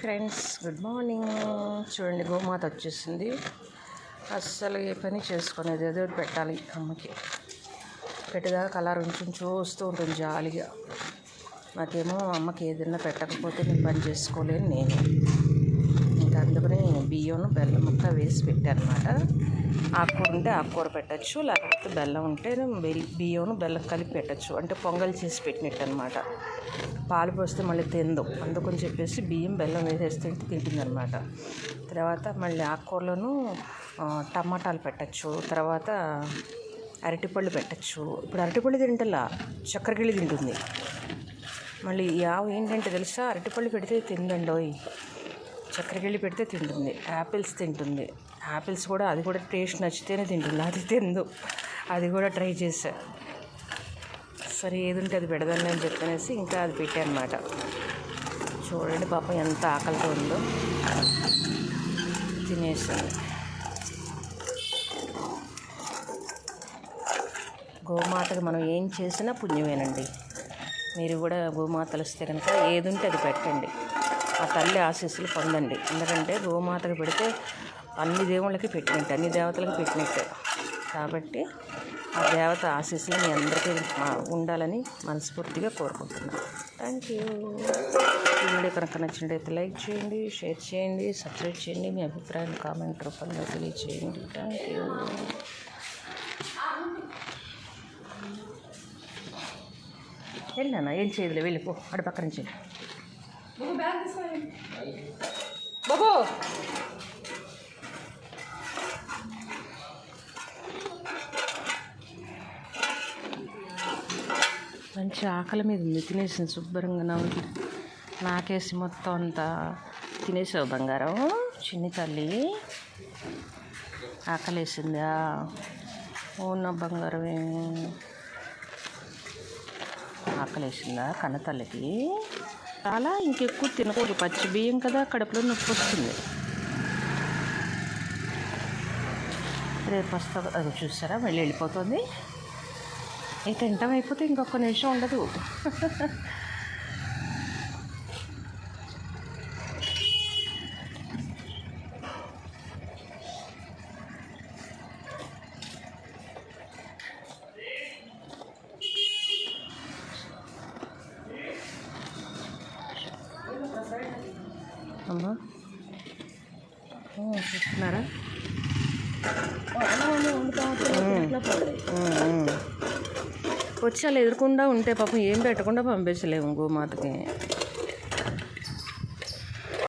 Friends good morning చూడండి గోమాత వచ్చేసింది. అస్సలు ఏ పని చేసుకునేది ఏదో ఒకటి పెట్టాలి అమ్మకి. పెట్టేదాకా కలర్ ఉంచుని చూస్తూ ఉంటుంది జాలిగా. నాకేమో అమ్మకి ఏదైనా పెట్టకపోతే నేను పని చేసుకోలేను నేను. ఇంకా అందుకని బియ్యం బెల్లం ముక్క వేసి పెట్టాను అనమాట ఆకుకూర ఉంటే ఆకుకూర పెట్టచ్చు లేకపోతే బెల్లం ఉంటే బియ్యం బెల్లం కలిపి పెట్టచ్చు. అంటే పొంగల్ చేసి పెట్టినట్టు అనమాట పాలు పోస్తే మళ్ళీ తిందు. అందుకని చెప్పేసి బియ్యం బెల్లం వేసేస్తే తింటుంది అనమాట తర్వాత మళ్ళీ ఆకుకూరలోను టమాటాలు పెట్టచ్చు. తర్వాత అరటిపళ్ళు పెట్టచ్చు. ఇప్పుడు అరటిపళ్ళు తింటలా? చక్కెరగిళ్ళి తింటుంది. మళ్ళీ ఈ ఆవు ఏంటంటే తెలుసా? అరటిపళ్ళు పెడితే తిందండోయ్. చక్కెరకెళ్ళి పెడితే తింటుంది. యాపిల్స్ తింటుంది. యాపిల్స్ కూడా అది కూడా టేస్ట్ నచ్చితేనే తింటుంది. అది తిందు. అది కూడా ట్రై చేశా. సరే ఏది ఉంటే అది పెడదాం అని చెప్పనేసి ఇంకా అది పెట్టానమాట. చూడండి పాపం ఎంత ఆకలితో ఉందో. తినేసింది గోమాతకి మనం ఏం చేసినా పుణ్యమేనండి. మీరు కూడా గోమాతలు వస్తే కనుక ఏది ఉంటే అది పెట్టండి. ఆ తల్లి ఆశీస్సులు పొందండి. ఎందుకంటే గోమాతకు పెడితే అన్ని దేవుళ్ళకి పెట్టినట్టు అన్ని దేవతలకు పెట్టినట్టే. కాబట్టి ఆ దేవత ఆశీస్సులు మీ అందరికీ ఉండాలని మనస్ఫూర్తిగా కోరుకుంటున్నాను. Thank you. ఈ వీడియో కనుక నచ్చినట్టయితే లైక్ చేయండి షేర్ చేయండి సబ్స్క్రైబ్ చేయండి మీ అభిప్రాయం కామెంట్ రూపంలో తెలియచేయండి. Thank you. వెళ్ళానా ఏం చేయదులే వెళ్ళిపో అటు పక్క నుంచి. బాబు మంచి ఆకలి మీద ఉంది. తినేసింది శుభ్రంగా ఉంది నాకేసి మొత్తం అంతా తినేసావు బంగారం. చిన్ని తల్లి. ఆకలేసిందా? ఉన్న బంగారం ఆకలేసిందా? కన్నతల్లికి చాలా ఇంకెక్కువ తినకూడదు. పచ్చి బియ్యం కదా కడుపులో నొప్పి వస్తుంది. రేపు వస్తా అది చూసారా? మళ్ళీ వెళ్ళిపోతుంది. ఈ తింటాం అయిపోతే ఇంకొక నిమిషం ఉండదు. అమ్మా. చూస్తున్నారా? వచ్చి అలా ఎదురకుండా ఉంటే పాపం ఏం పెట్టకుండా పంపించలేము గోమాతకి.